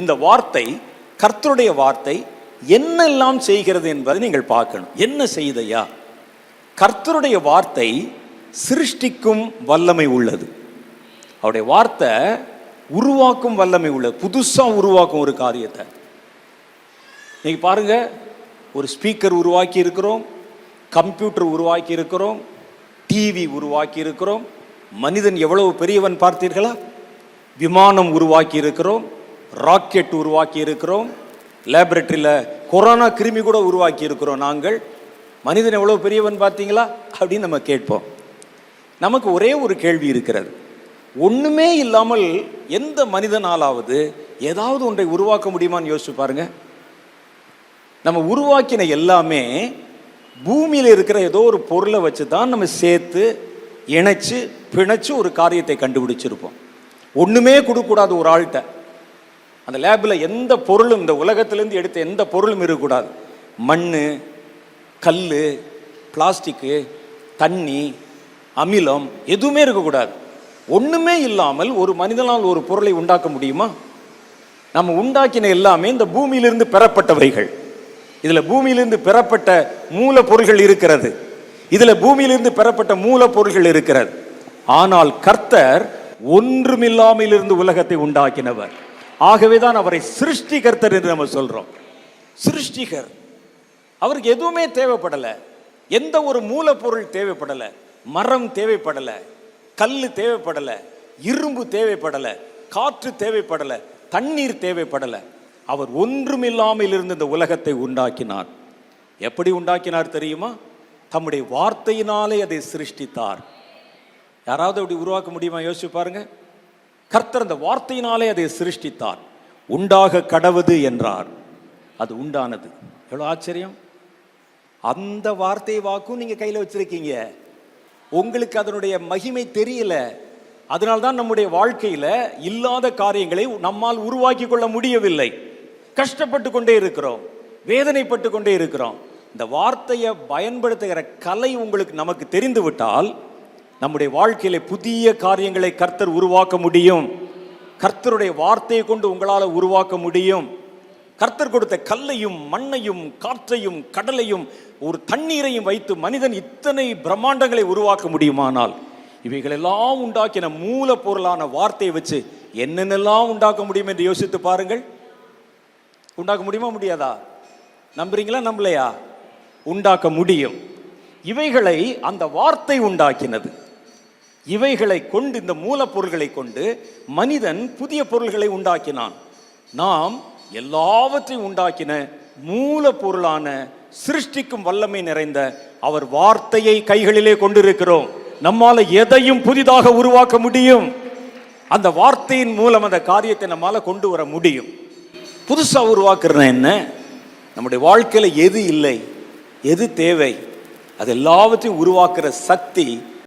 இந்த வார்த்தை கர்த்தருடைய வார்த்தை என்னெல்லாம் செய்கிறது என்பதை நீங்கள் பார்க்கணும். என்ன செய்தையா? கர்த்தருடைய வார்த்தை சிருஷ்டிக்கும் வல்லமை உள்ளது. அவருடைய வார்த்தை உருவாக்கும் வல்லமை உள்ளது. புதுசாக உருவாக்கும் ஒரு காரியத்தை. நீங்கள் பாருங்க ஒரு ஸ்பீக்கர் உருவாக்கி இருக்கிறோம் கம்ப்யூட்டர் உருவாக்கி இருக்கிறோம் டிவி உருவாக்கி இருக்கிறோம் மனிதன் எவ்வளவு பெரியவன் பார்த்தீர்களா? விமானம் உருவாக்கி இருக்கிறோம் ராக்கெட் உருவாக்கி இருக்கிறோம் லேபரட்டரியில் கொரோனா கிருமி கூட உருவாக்கி இருக்கிறோம் நாங்கள். மனிதன் எவ்வளோ பெரியவன் பார்த்தீங்களா? அப்படின்னு நம்ம கேட்போம். நமக்கு ஒரே ஒரு கேள்வி இருக்கிறது. ஒன்றுமே இல்லாமல் எந்த மனிதனாலாவது ஏதாவது ஒன்றை உருவாக்க முடியுமான்னு யோசிச்சு பாருங்க. நம்ம உருவாக்கின எல்லாமே பூமியில் இருக்கிற ஏதோ ஒரு பொருளை வச்சு தான் நம்ம சேர்த்து இணைச்சு பிணைச்சு ஒரு காரியத்தை கண்டுபிடிச்சிருப்போம். ஒன்றுமே கொடுக்கக்கூடாது ஒரு ஆள்கிட்ட. அந்த லேபில் எந்த பொருளும் இந்த உலகத்திலேருந்து எடுத்த எந்த பொருளும் இருக்கக்கூடாது. மண் கல் பிளாஸ்டிக்கு தண்ணி அமிலம் எதுவுமே இருக்கக்கூடாது. ஒன்றுமே இல்லாமல் ஒரு மனிதனால் ஒரு பொருளை உண்டாக்க முடியுமா? நம்ம உண்டாக்கின எல்லாமே இந்த பூமியிலிருந்து பெறப்பட்டவைகள். இதில் பூமியிலிருந்து பெறப்பட்ட மூலப்பொருள்கள் இருக்கிறது. இதில் பூமியிலிருந்து பெறப்பட்ட மூலப்பொருள்கள் இருக்கிறது. ஆனால் கர்த்தர் ஒன்றுமில்லாமல் இருந்து உலகத்தை உண்டாக்கினவர். ஆகவே தான் அவரை சிருஷ்டிகர்த்தர் என்று நம்ம சொல்கிறோம் சிருஷ்டிகர். அவருக்கு எதுவுமே தேவைப்படலை. எந்த ஒரு மூலப்பொருள் தேவைப்படலை. மரம் தேவைப்படலை. கல் தேவைப்படலை. இரும்பு தேவைப்படலை. காற்று தேவைப்படலை. தண்ணீர் தேவைப்படலை. அவர் ஒன்றுமில்லாமல் இருந்து இந்த உலகத்தை உண்டாக்கினார். எப்படி உண்டாக்கினார் தெரியுமா? தம்முடைய வார்த்தையினாலே அதை சிருஷ்டித்தார். யாராவது அப்படி உருவாக்க முடியுமா? யோசிச்சு பாருங்கள் கர்த்தர் அந்த வார்த்தையினாலே அதை சிருஷ்டித்தார். உண்டாக கடவுது என்றார். அது உண்டானது. எவ்வளோ ஆச்சரியம்? அந்த வார்த்தை வாக்கும் நீங்கள் கையில் வச்சுருக்கீங்க. உங்களுக்கு அதனுடைய மகிமை தெரியல. அதனால்தான் நம்முடைய வாழ்க்கையில் இல்லாத காரியங்களை நம்மால் உருவாக்கி கொள்ள முடியவில்லை. கஷ்டப்பட்டு கொண்டே இருக்கிறோம். வேதனைப்பட்டு கொண்டே இருக்கிறோம். இந்த வார்த்தையை பயன்படுத்துகிற கலை உங்களுக்கு நமக்கு தெரிந்து விட்டால் நம்முடைய வாழ்க்கையில புதிய காரியங்களை கர்த்தர் உருவாக்க முடியும். கர்த்தருடைய வார்த்தையை கொண்டு உங்களால் உருவாக்க முடியும். கர்த்தர் கொடுத்த கல்லையும் மண்ணையும் காற்றையும் கடலையும் ஒரு தண்ணீரையும் வைத்து மனிதன் இத்தனை பிரம்மாண்டங்களை உருவாக்க முடியுமானால் இவைகளெல்லாம் உண்டாக்கின மூலப்பொருளான வார்த்தையை வச்சு என்னென்னலாம் உண்டாக்க முடியும் என்று யோசித்து பாருங்கள். உண்டாக்க முடியுமா முடியாதா? நம்புறீங்களா நம்பலையா? உண்டாக்க முடியும். இவைகளை அந்த வார்த்தை உண்டாக்கினது. இவைகளை கொண்டு இந்த மூலப்பொருள்களை கொண்டு மனிதன் புதிய பொருள்களை உண்டாக்கினான். நாம் எல்லாவற்றையும் உண்டாக்கின மூலப்பொருளான சிருஷ்டிக்கும் வல்லமை நிறைந்த அவர் வார்த்தையை கைகளிலே கொண்டிருக்கிறோம். நம்மால எதையும் புதிதாக உருவாக்க முடியும். அந்த வார்த்தையின் மூலம் அந்த காரியத்தை நம்மால கொண்டு வர முடியும். புதுசாக உருவாக்குறேன் என்ன? நம்முடைய வாழ்க்கையில் எது இல்லை எது தேவை அது எல்லாவற்றையும் உருவாக்குற சக்தி